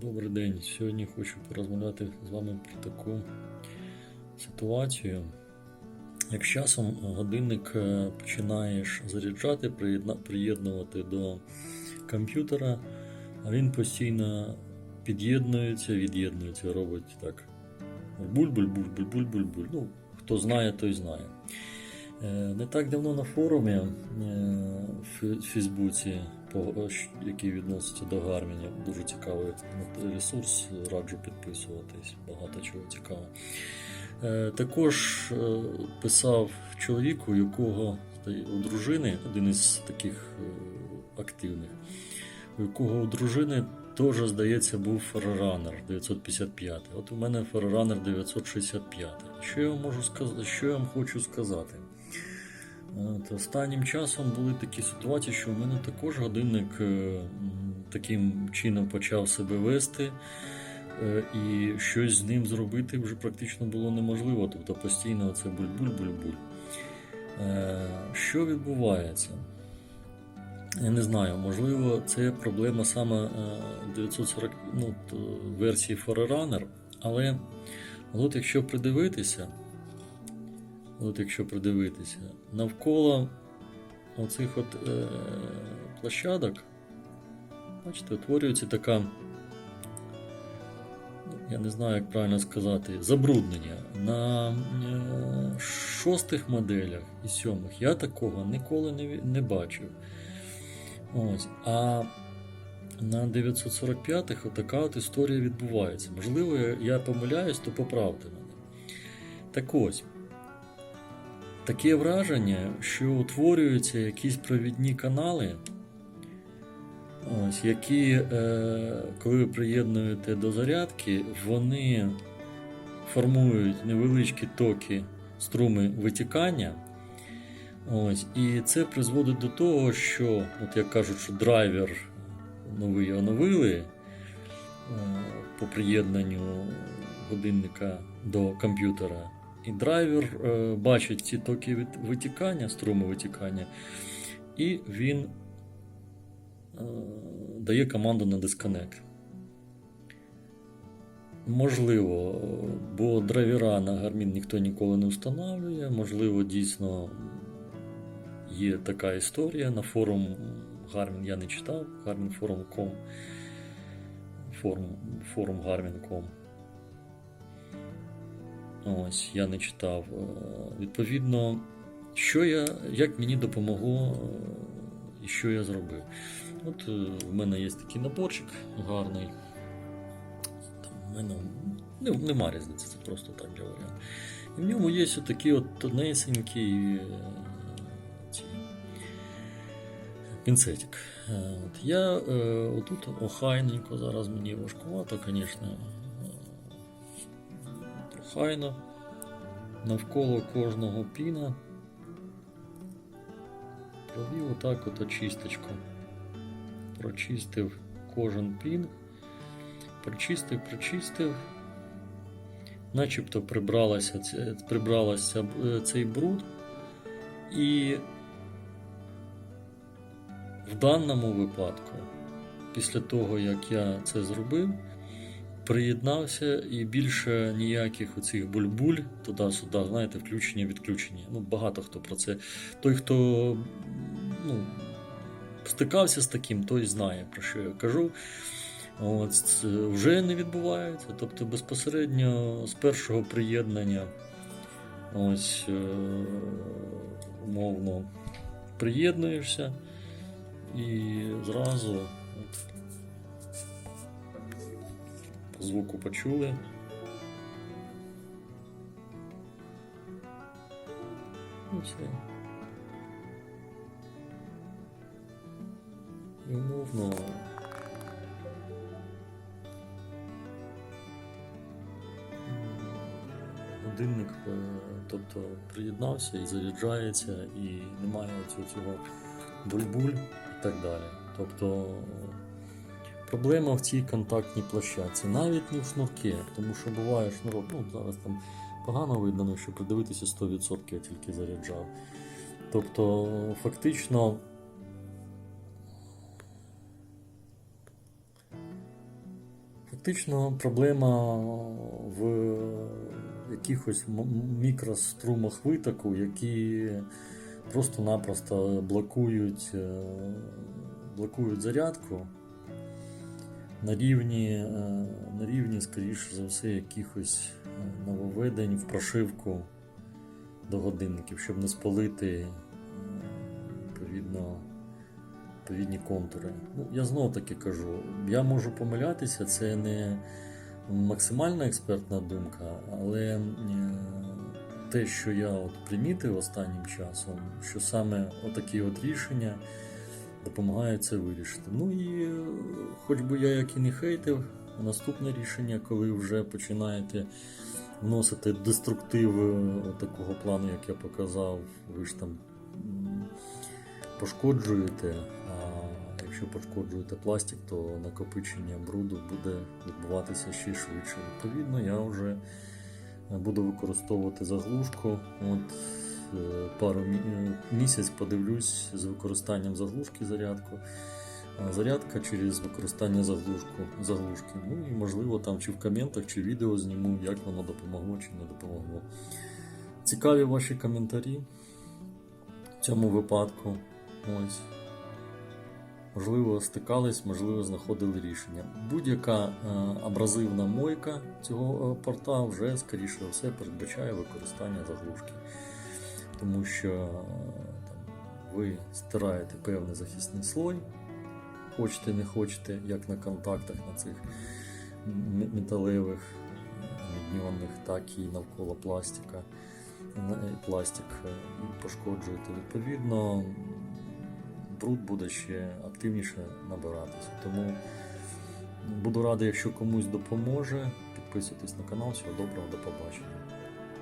Добрий день. Сьогодні хочу порозмовляти з вами про таку ситуацію. Як з часом годинник е, починаєш заряджати, приєднувати до комп'ютера, а він постійно під'єднується, від'єднується, робить так. Буль-буль-буль-буль-буль-буль-буль. Ну, хто знає, той знає. Е, Не так давно на форумі е, в Фейсбуці, по- е, який відноситься до Гарміні, дуже цікавий ресурс, раджу підписуватись, багато чого цікавого. Е, Також е, писав чоловік, у якого у дружини, один із таких активних, у якого у дружини теж, здається, був Forerunner 955. От у мене Forerunner 965. Що я вам можу сказати, що я вам хочу сказати? От, останнім часом були такі ситуації, що у мене також годинник е, таким чином почав себе вести, е, і щось з ним зробити вже практично було неможливо. Тобто постійно це буль-буль-буль-буль. Е, Що відбувається? Я не знаю, можливо, це проблема саме е, 940 ну, версії Forerunner, але от якщо придивитися, от якщо придивитися, навколо оцих от е, площадок, бачите, утворюється така, я не знаю, як правильно сказати, забруднення. На е, шостих моделях і сьомих я такого ніколи не, не бачив. Ось. А на 945-х отака от історія відбувається. Можливо, я помиляюсь, то поправте мене. Так ось. Таке враження, що утворюються якісь провідні канали, ось, які, е, коли ви приєднуєте до зарядки, вони формують невеличкі токи струми витікання. Ось, і це призводить до того, що, от як кажуть, що драйвер новий оновили е, по приєднанню годинника до комп'ютера. І драйвер е, бачить ці токи витікання, струми витікання, і він е, дає команду на дисконект. Можливо, бо драйвера на Garmin ніхто ніколи не встановлює. Можливо, дійсно є така історія. На форум Garmin я не читав, garminforum.com, форум, форум Garmin.com. Ось, я не читав. Е, Відповідно, що я, як мені допомогло е, і що я зробив. От е, в мене є такий наборчик гарний. Там в мене ну, нема різниці, це просто так для варіанту. І в ньому є такі от тонесенькі ці пінцетик. От я отут охайненько, зараз мені важкувато, звісно. Охайно. Навколо кожного піна провів отак от очисточку. Прочистив кожен пін. Прочистив, прочистив. Начебто прибралася, прибралася е, цей бруд. І в даному випадку, після того, як я це зробив, приєднався і більше ніяких оцих буль-буль туди-сюди, знаєте, включення, відключення. Ну, багато хто про це. Той, хто ну, стикався з таким, той знає, про що я кажу. От, це вже не відбувається. Тобто безпосередньо з першого приєднання, ось е, умовно приєднуєшся і зразу по звуку почули. І все. І умовно. Годинник, е, тобто приєднався і заряджається, і немає цього, цього буль-буль і так далі. Тобто проблема в цій контактній площадці, навіть не в шнурки, тому що буває шнурок, ну зараз там погано видно, що придивитися 100% я тільки заряджав. Тобто, фактично. Фактично проблема в якихось мікрострумах витоку, які просто-напросто блокують, е, блокують зарядку на рівні, е, на рівні, скоріш за все, якихось е, нововведень в прошивку до годинників, щоб не спалити е, відповідно відповідні контури. Ну, я знову таки кажу, я можу помилятися, це не максимальна експертна думка, але те, що я от примітив останнім часом, що саме отакі от рішення допомагають це вирішити. Ну і е, хоч би я як і не хейтив, наступне рішення, коли вже починаєте вносити деструктив е, такого плану, як я показав, ви ж там пошкоджуєте. А якщо пошкоджуєте пластик, то накопичення бруду буде відбуватися ще швидше. Відповідно, я вже буду використовувати заглушку. От пару е, місяць подивлюсь з використанням заглушки зарядку. Зарядка через використання заглушку, заглушки. Ну і можливо там чи в коментах, чи відео зніму, як воно допомогло чи не допомогло. Цікаві ваші коментарі в цьому випадку. Ось. Можливо, стикались, можливо, знаходили рішення. Будь-яка е, абразивна мойка цього е, порта вже, скоріше все, передбачає використання заглушки. Тому що е, там, ви стираєте певний захисний слой, хочете, не хочете, як на контактах на цих металевих, мідньонних, так і навколо пластика. Пластик е, пошкоджуєте. Відповідно, бруд буде ще активніше набиратися. Тому буду радий, якщо комусь допоможе. Підписуйтесь на канал. Всього доброго, до побачення.